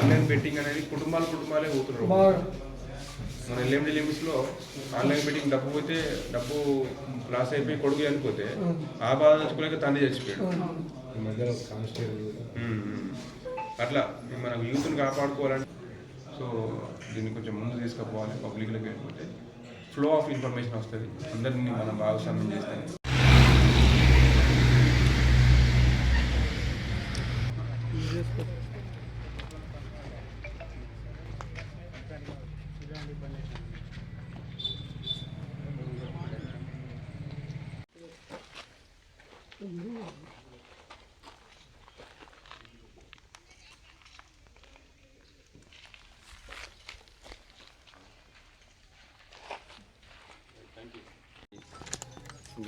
Control బాగా. మన LMD లిమిట్స్లో ఆన్లైన్ మీటింగ్ డబ్బు పోతే డబ్బు లాస్ అయిపోయి కొడుకు చనిపోతే ఆ బాధ తెచ్చుకోలేక తండ్రి చచ్చిపోయాడు. అట్లా మన యూత్ని కాపాడుకోవాలంటే సో దీన్ని కొంచెం ముందు తీసుకుపోవాలి పబ్లిక్లోకి వెళ్ళిపోతే ఫ్లో ఆఫ్ ఇన్ఫర్మేషన్ వస్తుంది. అందరినీ మనం భాగస్వామ్యం చేస్తాం.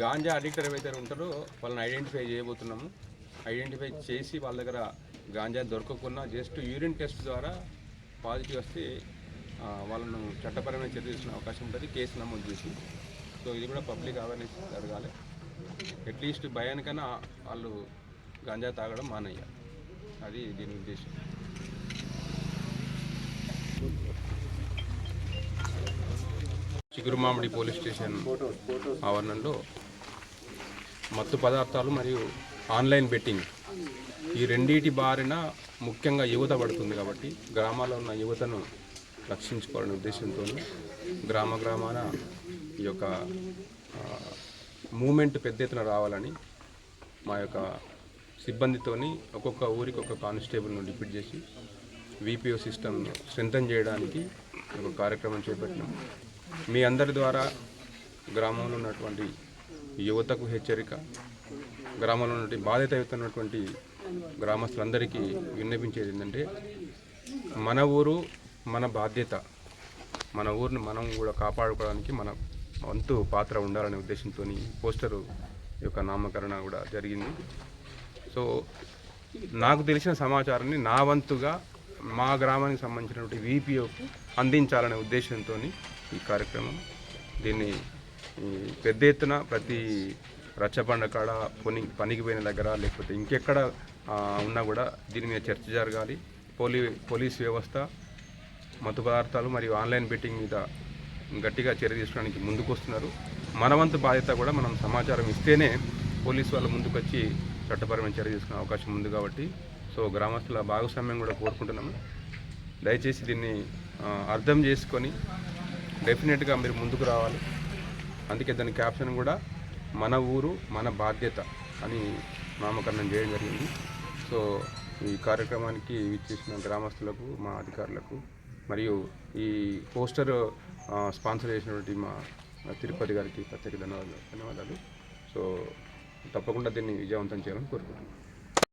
గాంజా అడిక్టర్ ఏవైతే ఉంటారో వాళ్ళని ఐడెంటిఫై చేయబోతున్నాము. ఐడెంటిఫై చేసి వాళ్ళ దగ్గర గాంజా దొరకకుండా జస్ట్ యూరిన్ టెస్ట్ ద్వారా పాజిటివ్ వస్తే వాళ్ళను చట్టపరమైన చర్య తీసుకునే అవకాశం ఉంటుంది కేసు నమోదు చేసి. సో ఇది కూడా పబ్లిక్ అవేర్నెస్ జరగాలి. అట్లీస్ట్ భయానికైనా వాళ్ళు గంజా తాగడం మానేయాలి. అది దీని ఉద్దేశం. చిగురుమామిడి పోలీస్ స్టేషన్ ఆవరణలో మత్తు పదార్థాలు మరియు ఆన్లైన్ బెట్టింగ్. ఈ రెండింటి బారిన ముఖ్యంగా యువత పడుతుంది కాబట్టి గ్రామాల్లో ఉన్న యువతను రక్షించుకోవాలనే ఉద్దేశంతో గ్రామ గ్రామాన ఈ యొక్క మూమెంట్ పెద్ద ఎత్తున రావాలని మా యొక్క సిబ్బందితోని ఒక్కొక్క ఊరికి ఒక కానిస్టేబుల్ను డిప్యూట్ చేసి విపిఓ సిస్టమ్ను స్ట్రెంథన్ చేయడానికి ఒక కార్యక్రమం చేపట్టినాం. మీ అందరి ద్వారా గ్రామంలో ఉన్నటువంటి యువతకు హెచ్చరిక గ్రామంలో ఉన్నటువంటి బాధ్యత ఉన్నటువంటి గ్రామస్తులందరికీ విన్నపించేది ఏంటంటే మన ఊరు మన బాధ్యత మన ఊరిని మనం కూడా కాపాడుకోవడానికి మన వంతు పాత్ర ఉండాలనే ఉద్దేశంతో పోస్టరు యొక్క నామకరణ కూడా జరిగింది. సో నాకు తెలిసిన సమాచారాన్ని నా వంతుగా మా గ్రామానికి సంబంధించినటువంటి వీపీఓకు అందించాలనే ఉద్దేశంతో ఈ కార్యక్రమం. దీన్ని ఈ పెద్ద ఎత్తున ప్రతి రచ్చబండ కాడ పని పనికి పోయిన దగ్గర లేకపోతే ఇంకెక్కడ ఉన్నా కూడా దీని మీద చర్చ జరగాలి. పోలీ పోలీస్ వ్యవస్థ మత్తు పదార్థాలు మరియు ఆన్లైన్ బెట్టింగ్ మీద గట్టిగా చర్య తీసుకోవడానికి ముందుకు వస్తున్నారు మనవంతు బాధ్యత కూడా మనం సమాచారం ఇస్తేనే పోలీసు వాళ్ళు ముందుకు వచ్చి చట్టపరమైన చర్య తీసుకునే అవకాశం ఉంది కాబట్టి సో గ్రామస్తుల భాగస్వామ్యం కూడా కోరుకుంటున్నాము. దయచేసి దీన్ని అర్థం చేసుకొని డెఫినెట్గా మీరు ముందుకు రావాలి. అందుకే దాని క్యాప్షన్ కూడా మన ఊరు మన బాధ్యత అని నామకరణం చేయడం జరిగింది. సో ఈ కార్యక్రమానికి విచ్చేసిన గ్రామస్తులకు మా అధికారులకు మరియు ఈ పోస్టర్ స్పాన్సర్ చేసినటువంటి మా తిరుపతి గారికి ప్రత్యేక ధన్యవాదాలు ధన్యవాదాలు. సో తప్పకుండా దీన్ని విజయవంతం చేయాలని కోరుకుంటున్నాను.